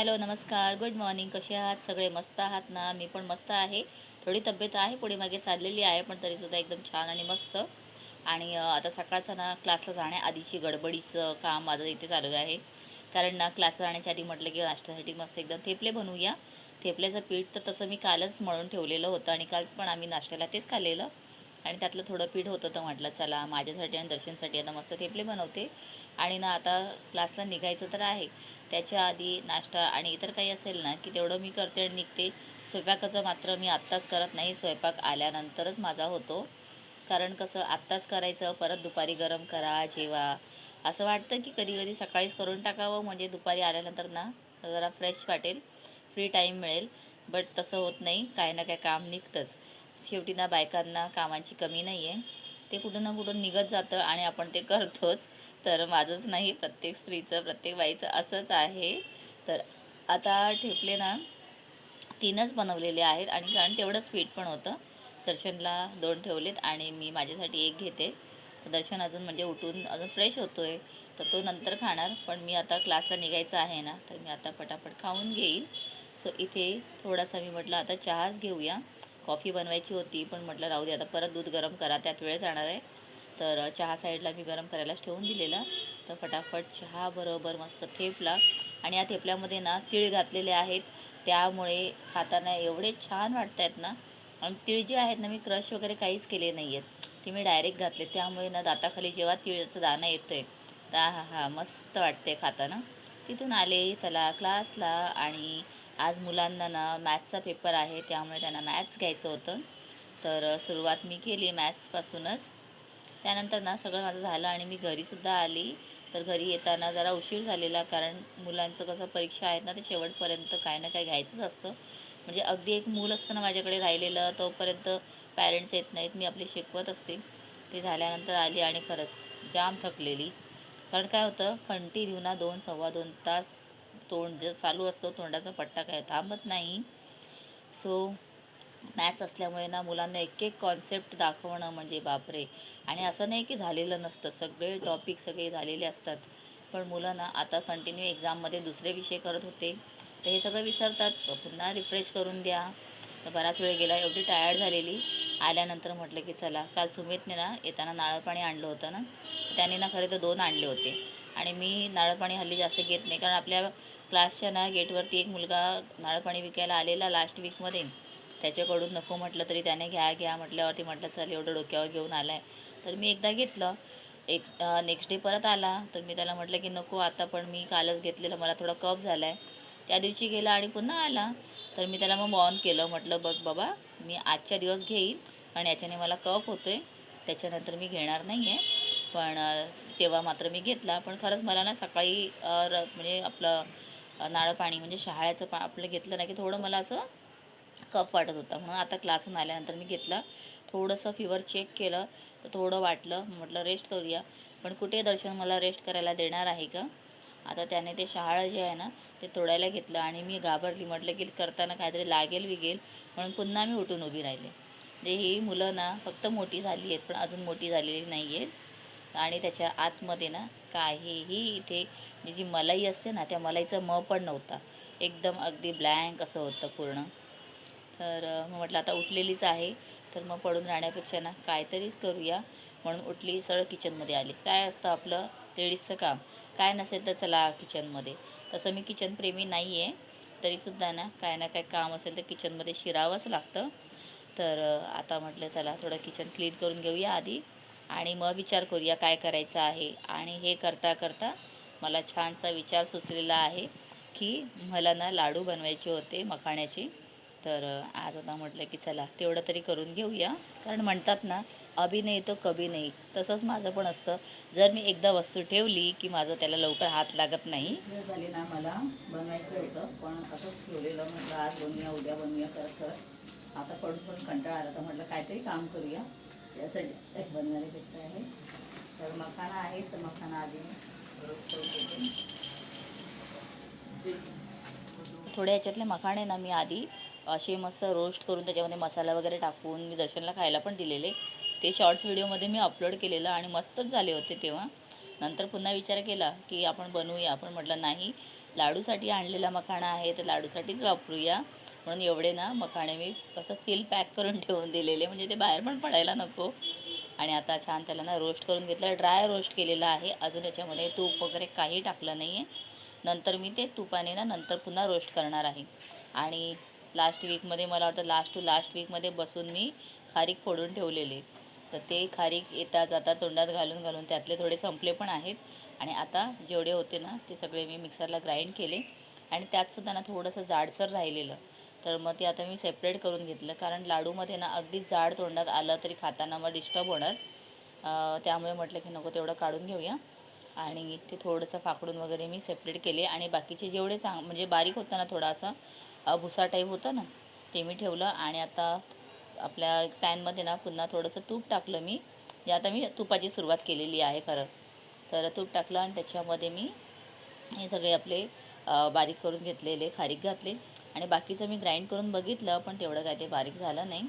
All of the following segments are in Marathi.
हॅलो नमस्कार. Good morning. कसे आहात? सगळे मस्त आहात ना? मी पण मस्त आहे. थोडी तब्येत आहे पुढे मागे चाललेली आहे पण तरीसुद्धा एकदम छान आणि मस्त. आणि आता सकाळचं ना क्लासला जाण्याआधीची गडबडीचं काम माझं इथे चालू आहे. कारण ना क्लासला जाण्याच्या आधी म्हटलं की नाश्त्यासाठी मस्त एकदम थेपले बनवूया. थेपल्याचं पीठ तर तसं मी कालच मळून ठेवलेलं होतं आणि काल पण आम्ही नाश्त्याला तेच खाल्लेलं. आणि त्यातलं थोडं पीठ होतं तर म्हटलं चला माझ्यासाठी आणि दर्शनसाठी आता मस्त थेपले बनवते. आणि ना आता क्लासला निघायचं तर आहे. त्याच्या आधी नाश्ता आणि इतर काही असेल ना की तेवढं मी करते आणि निघते. स्वयंपाकाचं मात्र मी आत्ताच करत नाही. स्वयंपाक आल्यानंतरच माझा होतो. कारण कसं आत्ताच करायचं परत दुपारी गरम करा जेवा. असं वाटतं की कधी कधी सकाळीच करून टाकावं म्हणजे दुपारी आल्यानंतर ना जरा फ्रेश वाटेल फ्री टाईम मिळेल. बट तसं होत नाही. काही ना काही काम निघतंच. शेवटी ना बायकांना कामाची कमी नाही आहे ते कुठं ना कुठं निघत जातं आणि आपण ते करतोच. तर माझंच नाही प्रत्येक स्त्रीचं प्रत्येक बाईचं असंच आहे. तर आता ठेपले ना तीनच बनवलेले आहेत आणि कारण तेवढंच पीठ पण होतं. दर्शनला दोन ठेवलेत आणि मी माझ्यासाठी एक घेते. तर दर्शन अजून म्हणजे उठून अजून फ्रेश होतो आहे तर तो नंतर खाणार. पण मी आता क्लासला निघायचं आहे ना तर मी आता पटापट खाऊन घेईल सो इथे थोडासा मी म्हटलं आता चहाच घेऊया. कॉफी बनवायची होती पण म्हटलं राहू दे आता परत दूध गरम करा त्यात वेळ जाणार आहे. तर चहा साईडला मी गरम करायलाच ठेवून दिलेला. तर फटाफट चहा बरोबर मस्त थेपला. आणि या थेपल्यामध्ये ना तीळ घातलेले आहेत. त्यामुळे खाताना एवढे छान वाटत आहेत ना. आणि तीळ जे आहेत ना मी क्रश वगैरे काहीच केले नाही आहेत ते मी डायरेक्ट घातले. त्यामुळे ना दाताखाली जेव्हा तिळाचं दाणं येतं आहे तर हा हा मस्त वाटते खाताना. तिथून आले चला क्लासला. आणि आज मुलांना ना मॅथ्सचा पेपर आहे. त्यामुळे त्यांना मॅथ्स घ्यायचं होतं. तर सुरुवात मी केली मॅथ्सपासूनच. त्यानंतर ना सगळं माझं झालं आणि मी घरीसुद्धा आली. तर घरी येताना जरा उशीर झालेला कारण मुलांचं कसं परीक्षा आहेत ना ते शेवटपर्यंत काय ना काय घ्यायचंच असतं. म्हणजे अगदी एक मूल असतं ना माझ्याकडे राहिलेलं तोपर्यंत पॅरेंट्स येत नाहीत मी आपले शिकवत असते. ते झाल्यानंतर आली आणि खरंच जाम थकलेली. कारण काय होतं कंटिन्यू ना दोन सव्वा दोन तास तोंड जे चालू असतो तोंडाचा पट्टा काय थांबत नाही. सो मॅथ्स असल्यामुळे ना मुलांना एक एक कॉन्सेप्ट दाखवणं म्हणजे बापरे. आणि असं नाही की झालेलं नसतं. सगळे टॉपिक सगळे झालेले असतात. पण मुलं ना आता कंटिन्यू एक्झाममध्ये दुसरे विषय करत होते. तर हे सगळं विसरतात. पुन्हा रिफ्रेश करून द्या. तर बराच वेळ गेला. एवढी टायर्ड झालेली. आल्यानंतर म्हटलं की चला काल सुमितने ना येताना नारळ पाणी आणलं होतं ना. त्याने ना खरे तर दोन आणले होते. आणि मी नारळ पाणी हल्ली जास्त घेत नाही. कारण आपल्या क्लासच्या ना गेटवरती एक मुलगा नारळ पाणी विकायला आलेला लास्ट वीकमध्ये त्याच्याकडून नको म्हटलं तरी त्याने घ्या घ्या म्हटल्यावरती म्हटलं चल एवढं डोक्यावर घेऊन आला आहे तर मी एकदा घेतलं. एक नेक्स्ट डे परत आला. तर मी त्याला म्हटलं की नको आता पण मी कालच घेतलेलं. मला थोडा कफ झाला आहे त्या दिवशी गेला आणि पुन्हा आला. तर मी त्याला मग ऑन केलं. म्हटलं बघ बाबा मी आजच्या दिवस घेईन आणि याच्याने मला कफ होतो आहे त्याच्यानंतर मी घेणार नाही आहे पण तेव्हा मात्र मी घेतला. पण खरंच मला ना सकाळी र म्हणजे आपलं नाळं पाणी म्हणजे शहाळ्याचं पा आपलं घेतलं ना की थोडं मला असं कफ वाटत होता. म्हणून आता क्लासून आल्यानंतर मी घेतला. थोडंसं फिवर चेक केलं तर थोडं वाटलं. म्हटलं रेस्ट करूया. पण कुठे दर्शन मला रेस्ट करायला देणार आहे का? आता त्याने ते शहाळं जे आहे ना ते तोडायला घेतलं आणि मी घाबरली. म्हटलं की करताना काहीतरी लागेल विगेल म्हणून पुन्हा मी उठून उभी राहिले. म्हणजे ही मुलं ना फक्त मोठी झाली आहेत पण अजून मोठी झालेली नाही आहेत. आणि त्याच्या आतमध्ये ना काहीही इथे जी जी मलाई असते ना त्या मलाईचा म पण नव्हता. एकदम अगदी ब्लँक असं होतं पूर्ण. तर मग म्हटलं आता उठलेलीच आहे. तर मग पडून राहण्यापेक्षा ना काहीतरीच करूया. म्हणून उठली सरळ किचनमध्ये आली. काय असतं आपलं? लेडीजचं काम. काय नसेल तर चला किचनमध्ये. तसं मी किचन प्रेमी नाही आहे तरीसुद्धा ना काय ना काय काम असेल तर किचनमध्ये शिरावंच लागतं. तर आता म्हटलं चला थोडं किचन क्लीन करून घेऊया आधी. आणि मग विचार करूया काय करायचं आहे. आणि हे करता करता मला छानसा विचार सुचलेला आहे की मला ना लाडू बनवायचे होते मखाण्याचे. तर आज आता म्हटलं की चला तेवढं तरी करून घेऊया. कारण म्हणतात ना अभि नाही तो कभी नाही. तसंच माझं पण असतं. जर मी एकदा वस्तू ठेवली की माझं त्याला लवकर हात लागत नाही. झाले ना मला बनवायचं होतं. पण असंच ठेवलेलं म्हटलं आज बनवूया उद्या बनवूया करत करत आता पडून पण कंटाळा आला तर म्हटलं काहीतरी काम करूया. यासाठी बनवायला भेटतं आहे. तर मखाना आहे तर मखाना आधी थोड्या ह्याच्यातले मखाणे ना मी आधी असे मस्त रोस्ट करून त्याच्यामध्ये मसाला वगैरे टाकून मी दर्शनला खायला पण दिलेले. ते शॉर्ट्स व्हिडिओमध्ये मी अपलोड केलेलं आणि मस्तच झाले होते तेव्हा. नंतर पुन्हा विचार केला की आपण बनवूया. आपण म्हटलं नाही लाडूसाठी आणलेला मखाणा आहे तर लाडूसाठीच वापरूया. म्हणून एवढे ना मखाणे मी असं सील पॅक करून ठेवून दिलेले. म्हणजे ते बाहेर पण पडायला नको. आणि आता छान त्याला ना रोस्ट करून घेतलं. ड्राय रोस्ट केलेला आहे. अजून याच्यामध्ये तूप वगैरे काही टाकलं नाही आहे नंतर मी ते तुपाने ना नंतर पुन्हा रोस्ट करणार आहे. आणि लास्ट वीकमध्ये मला वाटतं लास्ट टू लास्ट वीकमध्ये बसून मी खारीक फोडून ठेवलेले. तर ते खारीक येता जाता तोंडात घालून घालून त्यातले थोडे संपले पण आहेत. आणि आता जेवढे होते ना ते सगळे मी मिक्सरला ग्राइंड केले. आणि त्यातसुद्धा ना थोडंसं जाडसर राहिलेलं. तर मग ते आता मी सेपरेट करून घेतलं. कारण लाडूमध्ये ना अगदी जाड तोंडात आलं तरी खाताना मग डिस्टर्ब होणार. त्यामुळे म्हटलं की नको तेवढं काढून घेऊया. आणि ते थोडंसं फाकडून वगैरे मी सेपरेट केले. आणि बाकीचे जेवढे चांग म्हणजे बारीक होतं ना थोडासा भुसा टाईप होता ना ते मी ठेवलं आणि आता आपल्या पॅनमध्ये ना पुन्हा थोडंसं तूप टाकलं मी जे आता मी तुपाची सुरुवात केलेली आहे खरं. तर तूप टाकलं आणि त्याच्यामध्ये मी हे सगळे आपले बारीक करून घेतलेले खारीक घातले आणि बाकीचं मी ग्राइंड करून बघितलं पण तेवढं काय ते बारीक झालं नाही.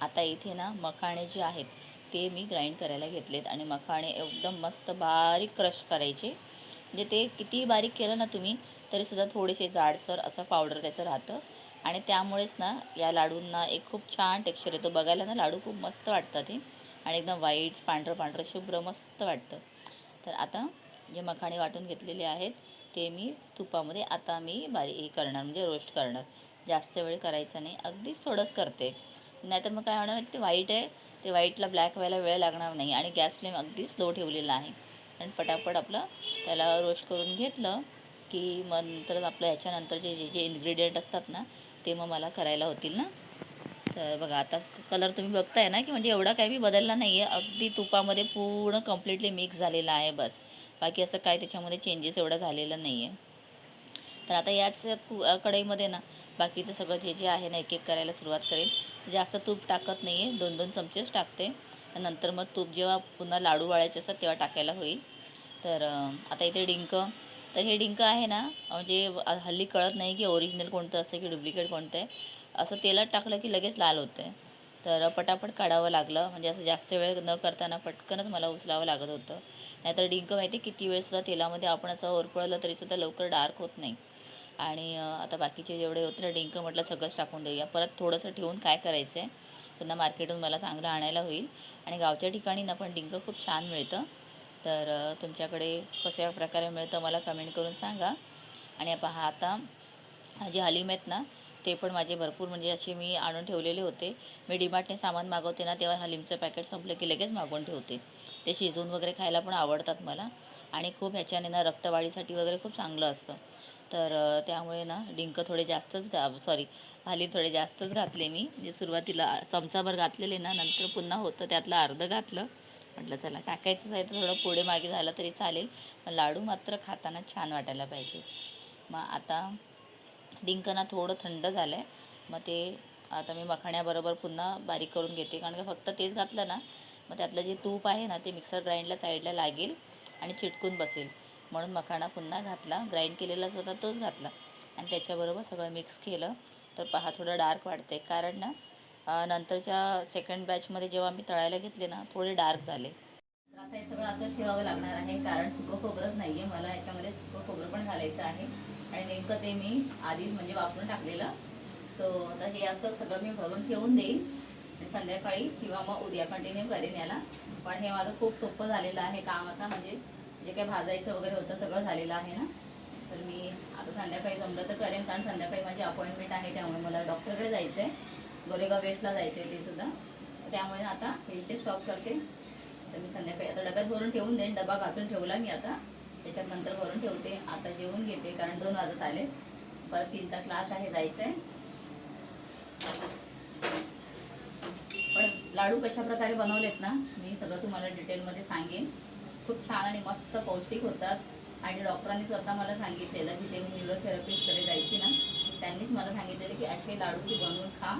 आता इथे ना मखाणे जे आहेत ते मी ग्राइंड करायला घेतलेत आणि मखाणे एकदम मस्त बारीक क्रश करायचे. म्हणजे ते कितीही बारीक केलं ना तुम्ही तरीसुद्धा थोडेसे जाडसर असं पावडर त्याचं राहतं. आणि त्यामुळेच ना या लाडूंना एक खूप छान टेक्स्चर येतो. बघायला ना लाडू खूप मस्त वाटतात ते आणि एकदम व्हाईट पांढरं पांढरं शुभ्र मस्त वाटतं. तर आता जे मखाणे वाटून घेतलेले आहेत ते मी तुपामध्ये आता मी बारी हे करणार म्हणजे रोस्ट करणार. जास्त वेळ करायचा नाही अगदीच थोडंच करते. नाहीतर मग काय होणार ते व्हाईट आहे ते व्हाईटला ब्लॅक व्हायला वेळ लागणार नाही. आणि गॅस फ्लेम अगदीच लो ठेवलेला आहे. आणि पटापट आपलं त्याला रोस्ट करून घेतलं की मग नंतर आपलं ह्याच्यानंतरचे जे जे इन्ग्रेडियंट असतात ना ते मग मला करायला होतील ना. तर बघा आता कलर तुम्ही बघताय ना की म्हणजे एवढा काही बी बदलला नाही आहे अगदी तुपामध्ये पूर्ण कम्प्लिटली मिक्स झालेला आहे बस. बाकी असं काय त्याच्यामध्ये चेंजेस एवढा झालेला नाही आहे तर आता याच कढईमध्ये ना बाकीचं सगळं जे जे आहे ना एक एक करायला सुरुवात करेल जास्त तूप टाकत नाही आहे दोन दोन चमचेच टाकते नंतर मग तूप जेव्हा पुन्हा लाडू वाळायचे असतात तेव्हा टाकायला होईल. तर आता इथे डिंक तर हे डिंक आहे ना म्हणजे हल्ली कळत नाही की ओरिजिनल कोणतं असतं की डुप्लिकेट कोणतं आहे. असं तेलात टाकलं की लगेच लाल होते तर पटापट काढावं लागलं. म्हणजे असं जास्त वेळ न करताना पटकनच मला उचलावं लागत होतं. नाहीतर डिंक माहिती आहे किती वेळसुद्धा तेलामध्ये आपण असं होरपळलं तरीसुद्धा लवकर डार्क होत नाही. आणि आता बाकीचे जेवढे होते ना डिंक म्हटलं सगळंच टाकून देऊया. परत थोडंसं ठेवून काय करायचं आहे पुन्हा मार्केटहून मला चांगलं आणायला होईल. आणि गावच्या ठिकाणी ना पण डिंक खूप छान मिळतं. तर तुमच्याकडे कशा प्रकारे मिळतं मला कमेंट करून सांगा. आणि पहा आता हा जे हलीम आहेत ना ते पण माझे भरपूर म्हणजे असे मी आणून ठेवलेले होते. मी डीमार्टने सामान मागवते ना तेव्हा हलीमचं पॅकेट संपलं की लगेच मागवून ठेवते. ते शिजवून वगैरे खायला पण आवडतात मला. आणि खूप ह्याच्याने ना रक्तवाढीसाठी वगैरे खूप चांगलं असतं. तर त्यामुळे ना डिंक थोडे जास्तच घा सॉरी हलीम थोडे जास्तच घातले मी. जे सुरुवातीला चमचाभर घातलेले ना नंतर पुन्हा होतं त्यातलं अर्धं घातलं. म्हटलं चला टाकायचंच आहे तर थोडं पुढे मागे झालं तरी चालेल पण लाडू मात्र खाताना छान वाटायला पाहिजे. मग आता डिंकना थोडं थंड झालं आहे मग ते आता मी मखाण्याबरोबर पुन्हा बारीक करून घेते कारण का फक्त तेच घातलं ना मग त्यातलं जे तूप आहे ना ते मिक्सर ग्राइंडला साईडला लागेल आणि चिटकून बसेल. म्हणून मखाणा पुन्हा घातला ग्राइंड केलेलाच होता तोच घातला. आणि त्याच्याबरोबर सगळं मिक्स केलं तर पहा थोडं डार्क वाटते कारण ना नंतरच्या सेकंड बॅचमध्ये जेव्हा मी तळायला घेतले ना थोडे डार्क झाले. तर आता हे सगळं असंच ठेवावं लागणार आहे कारण सुकं खोबरंच नाही आहे मला याच्यामध्ये सुकं खोबरं पण घालायचं आहे. आणि नेमकं ते मी आधीच म्हणजे वापरून टाकलेलं. सो आता हे असं सगळं मी भरून ठेवून देईन. आणि संध्याकाळी किंवा मग उद्या कंटिन्यू करेन याला. पण हे माझं खूप सोपं झालेलं आहे काम आता. म्हणजे जे काही भाजायचं वगैरे होतं सगळं झालेलं आहे ना. तर मी आता संध्याकाळी जमलं तर करेन. कारण संध्याकाळी माझी अपॉइंटमेंट आहे त्यामुळे मला डॉक्टरकडे जायचं आहे गोरेगाव वेस्टला जायचं आहे ते सुद्धा. त्यामुळे आता हे इथे स्टॉप करते. तर मी संध्याकाळी आता डब्यात भरून ठेवून देईन. डबा घासून ठेवला मी आता. त्याच्यात नंतर भरून ठेवते. आता जेवून घेते कारण दोन वाजत आले. परत तीनचा क्लास आहे जायचं आहे पण लाडू कशा प्रकारे बनवलेत ना मी सगळं तुम्हाला डिटेलमध्ये सांगेन. खूप छान आणि मस्त पौष्टिक होतात. आणि डॉक्टरांनी स्वतः मला सांगितलेलं की ते मी न्यूरोथेरपिस्टकडे जायची ना त्यांनीच मला सांगितलेलं की असे लाडू तू बनवून खा.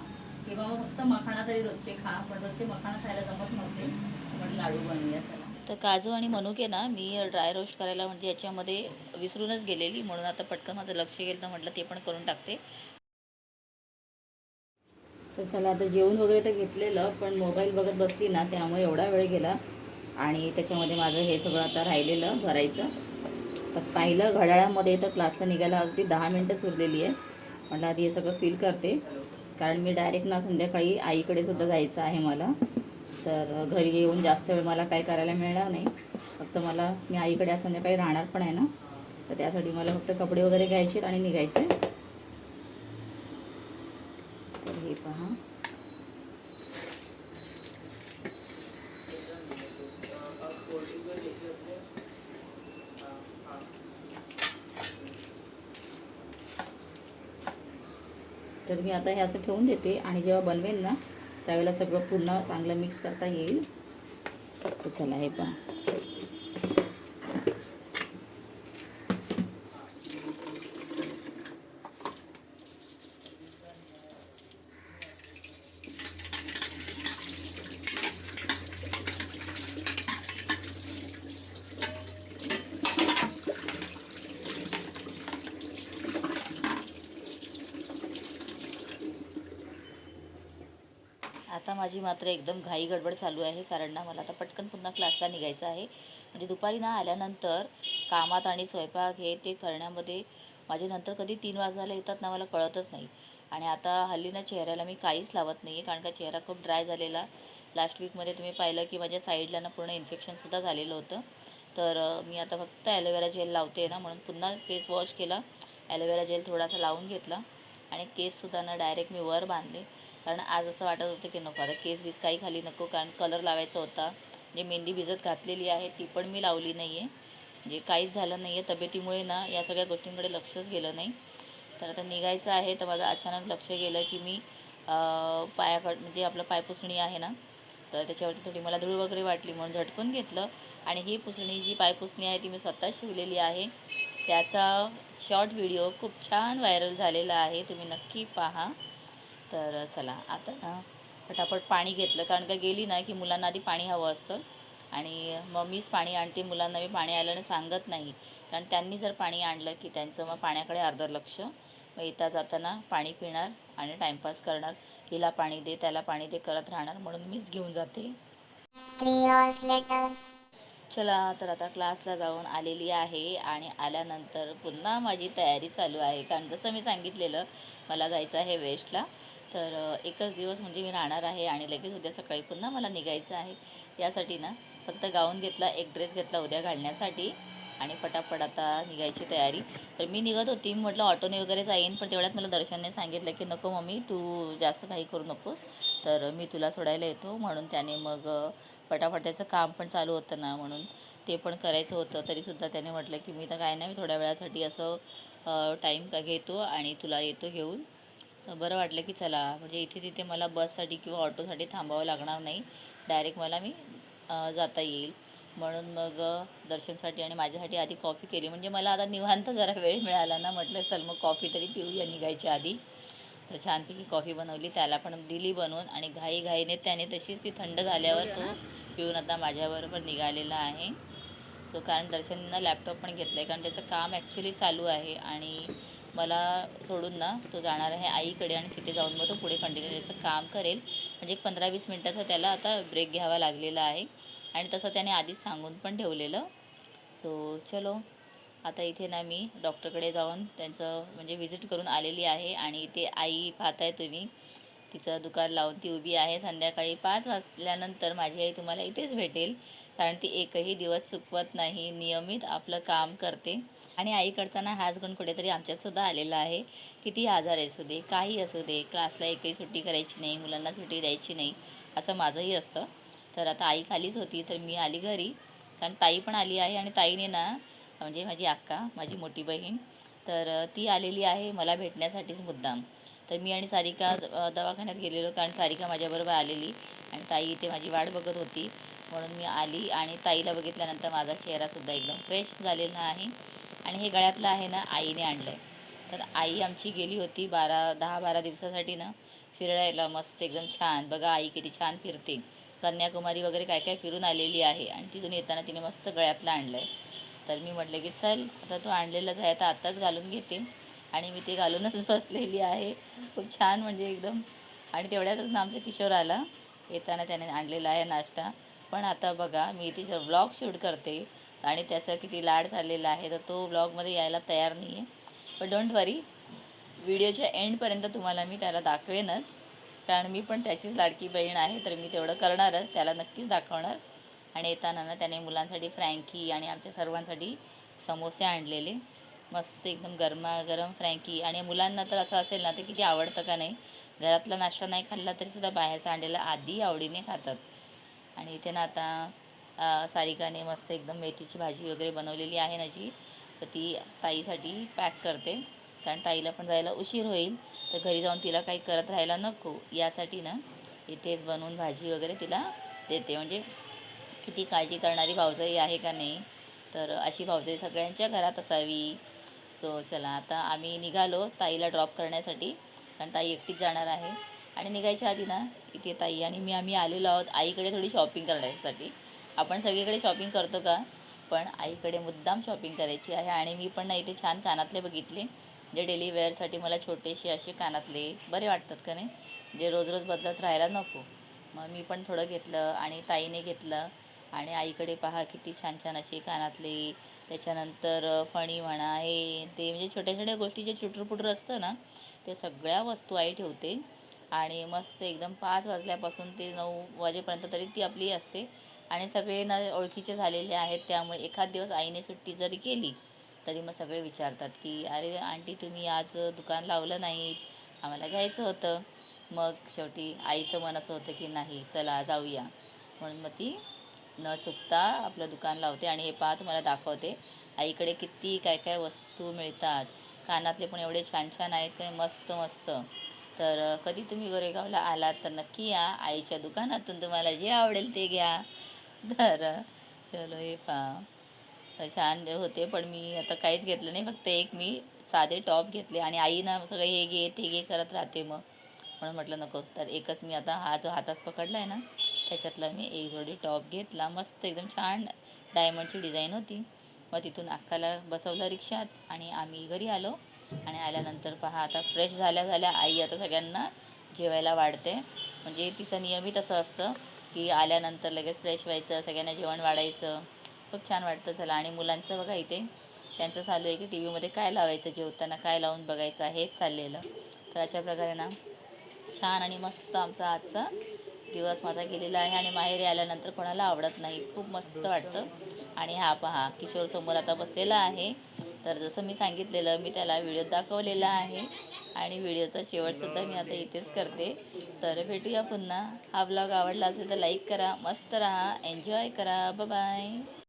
किंवा मग फक्त मखाणा तरी रोजचे खा पण रोजचे मखाणा खायला जमत नव्हते. म्हणून लाडू बनवूया चला. तर काजू आणि मनुके ना मी ड्राय रोस्ट करायला म्हणजे याच्यामध्ये विसरूनच गेलेली. म्हणून आता पटकन माझं लक्ष गेलं तर म्हटलं ते पण करून टाकते. तर चला आता जेवण वगैरे तर घेतलेलं पण मोबाईल बघत बसली ना त्यामुळे एवढा वेळ गेला. आणि त्याच्यामध्ये माझं हे सगळं आता राहिलेलं भरायचं. तर पाहिलं घड्याळामध्ये तर क्लासला निघायला अगदी दहा मिनटंच उरलेली आहे. म्हटलं आधी हे सगळं फील करते. कारण मी डायरेक्ट ना संध्याकाळी आईकडे सुद्धा जायचं आहे मला. तर घरी येऊन जास्त वेळ मला काय करायला मिळणार नाही. फक्त मला मी आईकडे आज संध्याकाळी राहणार पण आहे ना. तर त्यासाठी मला फक्त कपडे वगैरे घ्यायचे आणि निघायचे तर हे पहा. मी आता हे असं ठेवून देते आणि जेव्हा बनवेन ना त्यावेळेला सगळं पुन्हा चांगलं मिक्स करता येईल. चला हे पहा आता माझी मात्र एकदम घाई गडबड चालू आहे. कारण ना मला आता पटकन पुन्हा क्लासला निघायचं आहे. म्हणजे दुपारी ना आल्यानंतर कामात आणि स्वयंपाक हे ते करण्यामध्ये माझे नंतर कधी तीन वाजायला येतात ना मला कळतच नाही. आणि आता हल्ली ना चेहऱ्याला मी काहीच लावत नाही आहे कारण का चेहरा खूप ड्राय झालेला. लास्ट वीकमध्ये तुम्ही पाहिलं की माझ्या साईडला ना पूर्ण इन्फेक्शनसुद्धा झालेलं होतं. तर मी आता फक्त ॲलोवेरा जेल लावते ना म्हणून पुन्हा फेस वॉश केला. ॲलोवेरा जेल थोडासा लावून घेतला. आणि केससुद्धा ना डायरेक्ट मी वर बांधले. कारण आज असं वाटत होतं की नको आता केस बीस काही खाली नको कारण कलर लावायचा होता. जे मेहंदी भिजत घातलेली आहे ती पण मी लावली नाही आहे म्हणजे काहीच झालं नाही आहे तब्येतीमुळे ना या सगळ्या गोष्टींकडे लक्षच गेलं नाही. तर आता निघायचं आहे तर माझं अचानक लक्ष गेलं की मी पायाकड म्हणजे आपलं पायपुसणी आहे ना तर त्याच्यावरती थोडी मला धूळ वगैरे वाटली म्हणून झटकून घेतलं. आणि ही पुसणी जी पायपुसणी आहे ती मी स्वतः शिवलेली आहे. त्याचा शॉर्ट व्हिडिओ खूप छान व्हायरल झालेला आहे तुम्ही नक्की पहा. तर चला आता ना पटापट पाणी घेतलं. कारण का गेली ना की मुलांना आधी पाणी हवं असतं. आणि मग मीच पाणी आणते मुलांना मी पाणी आल्याने सांगत नाही. कारण त्यांनी जर पाणी आणलं की त्यांचं मग पाण्याकडे अर्धं लक्ष. मग येता जाताना पाणी पिणार आणि टाईमपास करणार. हिला पाणी दे त्याला पाणी दे करत राहणार. म्हणून मीच घेऊन जाते. चला तर आता क्लासला जाऊन आलेली आहे. आणि आल्यानंतर पुन्हा माझी तयारी चालू आहे. कारण जसं मी सांगितलेलं मला जायचं आहे वेस्टला तर एकच दिवस म्हणजे मी राहणार आहे आणि लगेच उद्या सकाळी पुन्हा मला निघायचं आहे. यासाठी ना फक्त गाऊन घेतला एक ड्रेस घेतला उद्या घालण्यासाठी आणि पटापट आता निघायची तयारी. तर मी निघत होती म्हटलं ऑटोने वगैरे जाईन पण तेवढ्यात मला दर्शनने सांगितलं की नको मम्मी तू जास्त काही करू नकोस. तर मी तुला सोडायला येतो. म्हणून त्याने मग पटापट त्याचं काम पण चालू होतं ना म्हणून ते पण करायचं होतं. तरीसुद्धा त्याने म्हटलं की मी तर काय नाही मी थोड्या वेळासाठी असं टाईम का घेतो आणि तुला येतो घेऊन. बरं वाटलं की चला म्हणजे इथे तिथे मला बससाठी किंवा ऑटोसाठी थांबावं लागणार नाही. डायरेक्ट मला मी जाता येईल. म्हणून मग दर्शनसाठी आणि माझ्यासाठी आधी कॉफी केली. म्हणजे मला आता निवांत जरा वेळ मिळाला ना म्हटलं चल मग कॉफी तरी पिऊया निघायच्या आधी. तर छानपैकी कॉफी बनवली त्याला पण दिली बनवून आणि घाईघाईने त्याने तशीच ती थंड झाल्यावर तो पिऊन आता माझ्याबरोबर निघालेला आहे. तो कारण दर्शननं लॅपटॉप पण घेतला आहे कारण त्याचं काम ॲक्च्युली चालू आहे. आणि मला सोडून ना तो जाणार आहे आईकडे आणि तिथे जाऊन मग तो पुढे कंटिन्यू त्याचं काम करेल. म्हणजे एक पंधरा वीस मिनटाचा त्याला आता ब्रेक घ्यावा लागलेला आहे. आणि तसं त्याने आधीच सांगून पण ठेवलेलं. सो चलो. आता इथे ना मी डॉक्टरकडे जाऊन त्यांचं म्हणजे व्हिजिट करून आलेली आहे. आणि इथे आई पाहताय तुम्ही. तिचं दुकान लावून ती उभी आहे. संध्याकाळी पाच वाजल्यानंतर माझी आई तुम्हाला इथेच भेटेल. कारण ती एकही दिवस चुकवत नाही. नियमित आपलं काम करते. आणि आईकडताना हाच गुण कुठेतरी आमच्यात सुद्धा आलेला आहे किती आजार असू दे काही असू दे क्लासला एकही सुट्टी करायची नाही मुलांना सुट्टी द्यायची नाही असं माझंही असतं. तर आता आई खालीच होती तर मी आली घरी. कारण ताई पण आली आहे आणि ताईने ना म्हणजे माझी अक्का माझी मोठी बहीण तर ती आलेली आहे मला भेटण्यासाठीच मुद्दाम. तर मी आणि सारिका दवाखान्यात गेलेलो कारण सारिका माझ्याबरोबर आलेली आणि ताई इथे माझी वाट बघत होती. म्हणून मी आली आणि ताईला बघितल्यानंतर माझा चेहरासुद्धा एकदम फ्रेश झालेला आहे. आणि हे गळ्यातलं आहे ना आईने आणलं आहे तर आई आमची गेली होती बारा दहा बारा दिवसासाठी ना फिरायला. मस्त एकदम छान. बघा आई किती छान फिरते. कन्याकुमारी वगैरे काय काय फिरून आलेली आहे. आणि तिथून येताना तिने मस्त गळ्यातलं आणलं आहे तर मी म्हटलं की चल आता तू आणलेलंच आहे. तर आत्ताच घालून घेते. आणि मी ते घालूनच बसलेली आहे. खूप छान म्हणजे एकदम. आणि तेवढ्यातच ना आमचा किशोर आला. येताना त्याने आणलेला आहे नाश्ता. पण आता बघा मी तिचं व्लॉग शूट करते. आणि त्याचा किती लाड झालेला आहे तर तो ब्लॉगमध्ये यायला तयार नाही आहे पण डोंट वरी व्हिडिओच्या एंडपर्यंत तुम्हाला मी त्याला दाखवेनच. कारण मी पण त्याचीच लाडकी बहीण आहे तर मी तेवढं करणारच. त्याला नक्कीच दाखवणार. आणि येताना ना त्याने मुलांसाठी फ्रँकी आणि आमच्या सर्वांसाठी समोसे आणलेले. मस्त एकदम गरमागरम फ्रँकी. आणि मुलांना तर असं असेल ना ते किती आवडतं का नाही? घरातला नाश्ता नाही खाल्ला तरी सुद्धा बाहेरचा आणलेला आधी आवडीने खातात. आणि इथे ना आता सारिकाने मस्त एकदम मेथीची भाजी वगैरे बनवलेली आहे ना जी तर ती ताईसाठी पॅक करते. कारण ताईला पण जायला उशीर होईल तर घरी जाऊन तिला काही करत राहायला नको. यासाठी ना इथेच बनवून भाजी वगैरे तिला देते. म्हणजे किती काळजी करणारी भावजाई आहे का नाही तर अशी भावजाई सगळ्यांच्या घरात असावी. सो चला आता आम्ही निघालो ताईला ड्रॉप करण्यासाठी. कारण ताई एकटीच जाणार आहे. आणि निघायच्या आधी ना इथे ताई आणि मी आम्ही आलेलो आहोत आईकडे थोडी शॉपिंग करण्यासाठी. आपण सगळीकडे शॉपिंग करतो का? पण आईकडे मुद्दाम शॉपिंग करायची आहे आणि मी पण ना इथे छान कानातले बघितले. जे डेली वेअरसाठी मला छोटेसे असे कानातले बरे वाटतात का नाही? जे रोज रोज बदलत राहायला नको. मग मी पण थोडं घेतलं आणि ताईने घेतलं. आणि आईकडे पहा किती छान छान असे कानातले. त्याच्यानंतर फणी म्हणा हे ते म्हणजे छोट्या छोट्या गोष्टी जे चुटरपुटर असतं ना ते सगळ्या वस्तू आई ठेवते. आणि मस्त एकदम पाच वाजल्यापासून ते नऊ वाजेपर्यंत तरी ती आपली असते. आणि सगळे ना ओळखीचे झालेले आहेत त्यामुळे एखाद दिवस आईने सुट्टी जरी केली तरी मग सगळे विचारतात की अरे आंटी तुम्ही आज दुकान लावलं नाही आम्हाला घ्यायचं होतं. मग शेवटी आईचं मन असं होतं की नाही चला जाऊया. म्हणून मग ती न चुकता आपलं दुकान लावते आणि हे पहा तुम्हाला दाखवते आईकडे किती काय काय वस्तू मिळतात. कानातले पण एवढे छान छान आहेत काय मस्त मस्त. तर कधी तुम्ही गोरेगावला आलात तर नक्की या. आईच्या दुकानातून तुम्हाला जे आवडेल ते घ्या. तर चलो हे पहा छान होते पण मी आता काहीच घेतलं नाही. फक्त एक मी साधे टॉप घेतले आणि आई ना सगळं हे घे ते घे करत राहते मग. म्हणून म्हटलं नको. तर एकच मी आता हा जो हातात पकडला आहे ना त्याच्यातला मी एक जोडी टॉप घेतला. मस्त एकदम छान डायमंडची डिझाईन होती. मग तिथून अक्काला बसवलं रिक्षात आणि आम्ही घरी आलो. आणि आल्यानंतर पहा आता फ्रेश झाल्या झाल्या आई आता सगळ्यांना जेवायला वाढते. म्हणजे तिचं नियमित असं असतं. की आल्यानंतर लगेच फ्रेश व्हायचं सगळ्यांना जेवण वाढायचं. खूप छान वाटतं चला. आणि मुलांचं बघा इथे त्यांचं चालू आहे की टी व्हीमध्ये काय लावायचं जेवताना काय लावून बघायचं हेच चाललेलं. तर अशा प्रकारे ना छान आणि मस्त आमचा आजचा दिवस माझा गेलेला आहे. आणि माहेरी आल्यानंतर कोणाला आवडत नाही. खूप मस्त वाटतं. आणि हा पहा किशोर समोर आता बसलेला आहे. तर जसं मी सांगितलेलं मी त्याला व्हिडिओ दाखवलेला आहे. आणि व्हिडिओचा शेवटसुद्धा मी आता इथेच करते. तर भेटूया पुन्हा. हा ब्लॉग आवडला असेल तर लाईक करा मस्त राहा. एन्जॉय करा. बाय